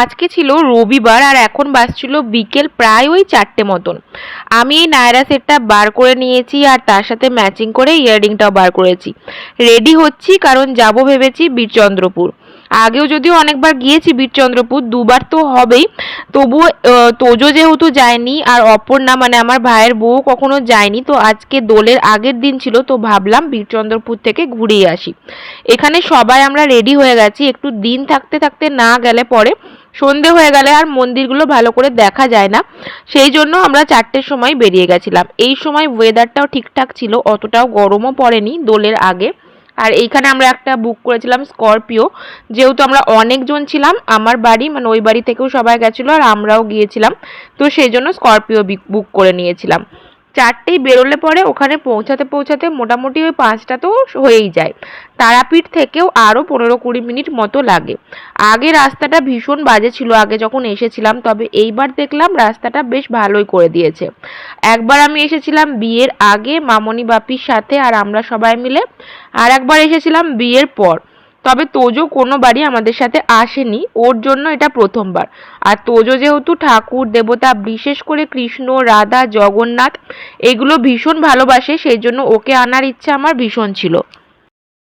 আজকে ছিল রবিবার আর এখন বাজছিল বিকেল প্রায় ওই চারটে মতন। আমি এই নায়রা সেটটা বার করে নিয়েছি আর তার সাথে ম্যাচিং করে ইয়াররিংটাও বার করেছি। রেডি হচ্ছি কারণ যাব ভেবেছি বীরচন্দ্রপুর। আগেও যদিও অনেকবার গিয়েছি বীরচন্দ্রপুর, দুবার তো হবেই। তবুও তোজো যেহেতু যায়নি আর অপর্ণা মানে আমার ভাইয়ের বউ কখনো যায়নি, তো আজকে দোলের আগের দিন ছিল, তো ভাবলাম বীরচন্দ্রপুর থেকে ঘুরেই আসি। এখানে সবাই আমরা রেডি হয়ে গেছি, একটু দিন থাকতে থাকতে না গেলে পরে সন্ধে হয়ে গেলে আর মন্দিরগুলো ভালো করে দেখা যায় না। সেই জন্য আমরা চারটের সময় বেরিয়ে গেছিলাম। এই সময় ওয়েদারটাও ঠিকঠাক ছিল, অতটাও গরমও পড়েনি দোলের আগে। আর এইখানে আমরা একটা বুক করেছিলাম স্করপিও যেহেতু আমরা অনেকজন ছিলাম, আমার বাড়ি মানে ওই বাড়ি থেকেও সবাই গেছিল আর আমরাও গিয়েছিলাম। তো সেই জন্য স্করপিও বুক করে নিয়েছিলাম। চারটেই বেরোলে পরে ওখানে পৌঁছাতে পৌঁছাতে মোটামুটি ওই পাঁচটা তো হয়েই যায়। তারাপীঠ থেকেও আরও পনেরো কুড়ি মিনিট মতো লাগে। আগে রাস্তাটা ভীষণ বাজে ছিল আগে যখন এসেছিলাম, তবে এইবার দেখলাম রাস্তাটা বেশ ভালোই করে দিয়েছে। একবার আমি এসেছিলাম বিয়ের আগে, মামনি বাপির সাথে আর আমরা সবাই মিলে, আর একবার এসেছিলাম বিয়ের পর। তবে তোজো কোনো বাড়ি আমাদের সাথে আসেনি, ওর জন্য এটা প্রথমবার। আর তোজো যেহেতু ঠাকুর, দেবতা, বিশেষ করে কৃষ্ণ, রাধা, জগন্নাথ, এগুলো ভীষণ ভালোবাসে, সেই জন্য ওকে আনার ইচ্ছা আমার ভীষণ ছিল।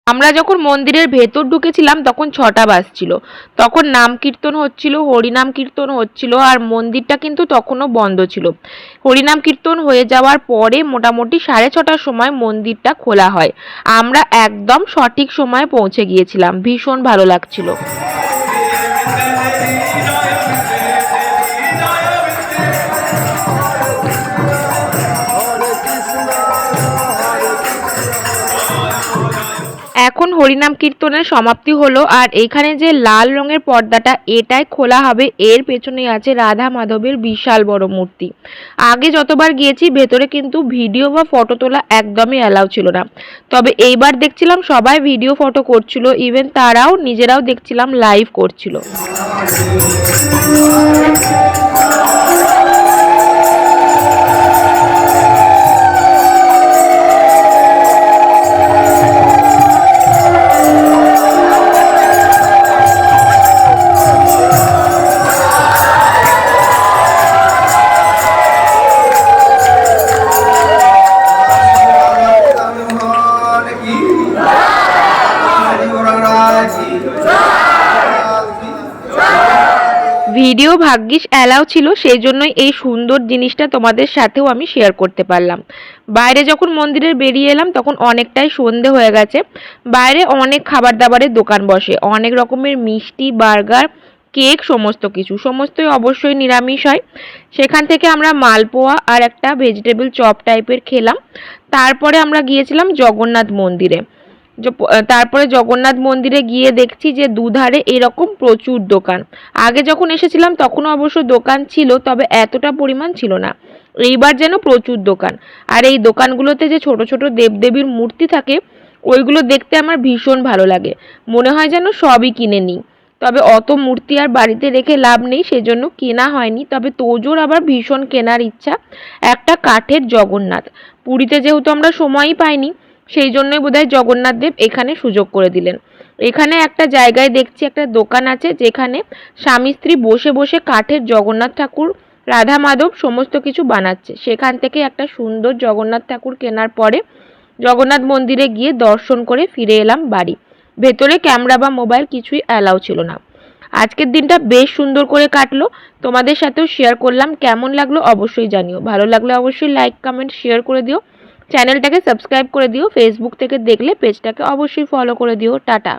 আমরা যখন মন্দিরের ভেতর ঢুকেছিলাম, তখন ছটা বাজছিল। তখন নাম কীর্তন হচ্ছিল, হরিনাম কীর্তন হচ্ছিল, আর মন্দিরটা কিন্তু তখনও বন্ধ ছিল। হরিনাম কীর্তন হয়ে যাওয়ার পরে মোটামুটি সাড়ে ছটার সময় মন্দিরটা খোলা হয়। আমরা একদম সঠিক সময়ে পৌঁছে গিয়েছিলাম। ভীষণ ভালো লাগছিল। হরিনাম কীর্তনের সমাপ্তি হলো আর এখানে যে লাল রঙের পর্দাটা, এটাই খোলা হবে। এর পেছনে আছে রাধা মাধবের বিশাল বড় মূর্তি। আগে যতবার গিয়েছি, ভেতরে কিন্তু ভিডিও বা ফটো তোলা একদমই অ্যালাউ ছিল না। তবে এইবার দেখছিলাম সবাই ভিডিও ফটো করছিল, ইভেন তারাও নিজেরাও দেখছিলাম লাইভ করছিল। ভিডিও ভাগ্যিস অ্যালাউ ছিল সেই জন্যই এই সুন্দর জিনিসটা তোমাদের সাথেও আমি শেয়ার করতে পারলাম। বাইরে যখন মন্দিরের বেরিয়ে এলাম, তখন অনেকটাই সন্ধে হয়ে গেছে। বাইরে অনেক খাবার দাবারের দোকান বসে, অনেক রকমের মিষ্টি, বার্গার, কেক, সমস্ত কিছু। সমস্তই অবশ্যই নিরামিষ হয়। সেখান থেকে আমরা মালপোয়া আর একটা ভেজিটেবল চপ টাইপের খেলাম। তারপরে আমরা গিয়েছিলাম জগন্নাথ মন্দিরে। তারপরে জগন্নাথ মন্দিরে গিয়ে দেখছি যে দুধারে এরকম প্রচুর দোকান। আগে যখন এসেছিলাম, তখনও অবশ্য দোকান ছিল, তবে এতটা পরিমাণ ছিল না। এইবার যেন প্রচুর দোকান। আর এই দোকানগুলোতে যে ছোট ছোট দেবদেবীর মূর্তি থাকে, ওইগুলো দেখতে আমার ভীষণ ভালো লাগে। মনে হয় যেন সবই কিনে নিই। তবে অত মূর্তি আর বাড়িতে রেখে লাভ নেই, সেজন্য কেনা হয়নি। তবে তোজোর আবার ভীষণ কেনার ইচ্ছা। একটা কাঠের জগন্নাথ। পুরীতে যেহেতু আমরা সময়ই পাইনি সেই জন্যই বোধহয় জগন্নাথ দেব এখানে সুযোগ করে দিলেন। এখানে একটা জায়গায় দেখছি একটা দোকান আছে যেখানে স্বামী স্ত্রী বসে বসে কাঠের জগন্নাথ ঠাকুর, রাধা মাধব সমস্ত কিছু বানাচ্ছে। সেখান থেকে একটা সুন্দর জগন্নাথ ঠাকুর কেনার পরে জগন্নাথ মন্দিরে গিয়ে দর্শন করে ফিরে এলাম বাড়ি। ভেতরে ক্যামেরা বা মোবাইল কিছুই অ্যালাউ ছিল না। আজকের দিনটা বেশ সুন্দর করে কাটলো। তোমাদের সাথেও শেয়ার করলাম। কেমন লাগল অবশ্যই জানিও। ভালো লাগলে অবশ্যই লাইক কমেন্ট শেয়ার করে দিও। চ্যানেলটাকে সাবস্ক্রাইব করে দিও ফেসবুক থেকে দেখলে পেজটাকে অবশ্যই ফলো করে দিও। টাটা।